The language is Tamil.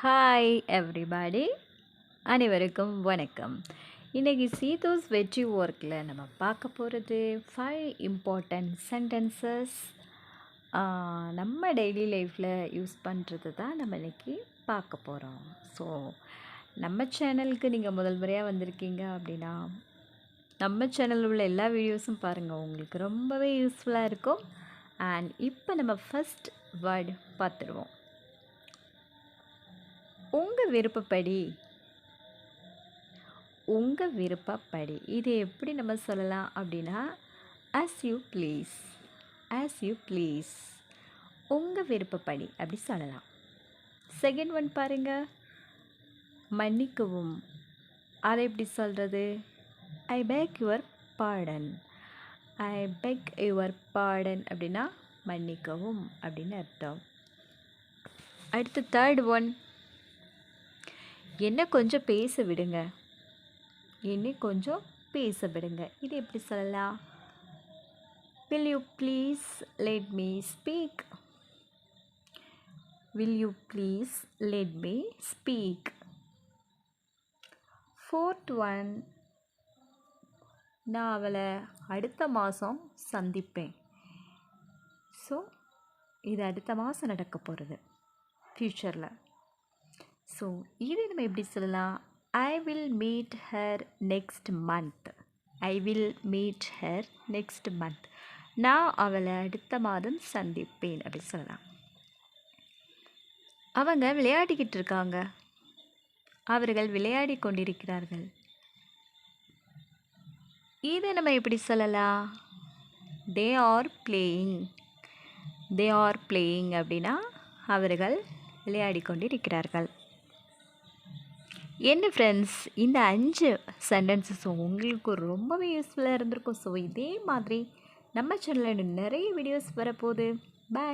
ஹாய் எவ்ரிபாடி அனைவருக்கும் வணக்கம். இன்றைக்கி சீதோஸ் வெஜ்ஜி ஒர்க்கில் நம்ம பார்க்க போகிறது ஃபைவ் இம்பார்ட்டன்ட் சென்டென்சஸ் நம்ம டெய்லி லைஃப்பில் யூஸ் பண்ணுறது தான் நம்ம இன்றைக்கி பார்க்க போகிறோம் ஸோ நம்ம சேனலுக்கு நீங்கள் முதல் முறையாக வந்திருக்கீங்க அப்படின்னா நம்ம சேனலில் உள்ள எல்லா வீடியோஸும் பாருங்கள் உங்களுக்கு ரொம்பவே யூஸ்ஃபுல்லாக இருக்கும். அண்ட் இப்போ நம்ம ஃபஸ்ட் வேர்டு பார்த்துருவோம். உங்கள் விருப்பப்படி உங்கள் விருப்பப்படி இது எப்படி நம்ம சொல்லலாம் அப்படின்னா as you please as you please உங்கள் விருப்பப்படி அப்படி சொல்லலாம். செகண்ட் ஒன் பாருங்கள் மன்னிக்கவும். அதை எப்படி சொல்கிறது I beg your pardon I beg your pardon அப்படின்னா மன்னிக்கவும் அப்படின்னு அர்த்தம். அடுத்து தேர்ட் ஒன் என்ன கொஞ்சம் பேச விடுங்க. என்னை கொஞ்சம் பேச விடுங்க. இது எப்படி சொல்லலாம்? Will you please let me speak will you please let me speak fourth one நான் அவளை அடுத்த மாதம் சந்திப்பேன். ஸோ இது அடுத்த மாதம் நடக்க போகிறது ஃப்யூச்சரில் ஸோ இது நம்ம எப்படி சொல்லலாம்? I will meet her next month I will meet her next month நான் அவளை அடுத்த மாதம் சந்திப்பேன் அப்படி சொல்லலாம். அவங்க விளையாடிக்கிட்டு இருக்காங்க. அவர்கள் விளையாடி கொண்டிருக்கிறார்கள். இதை நம்ம எப்படி சொல்லலாம்? They are playing they are playing அப்படின்னா அவர்கள் விளையாடி கொண்டிருக்கிறார்கள். என்ன ஃப்ரெண்ட்ஸ் இந்த அஞ்சு சென்டென்சஸும் உங்களுக்கு ரொம்பவே யூஸ்ஃபுல்லாக இருந்திருக்கும். ஸோ இதே மாதிரி நம்ம சேனலில் நிறைய வீடியோஸ் வரப்போகுது.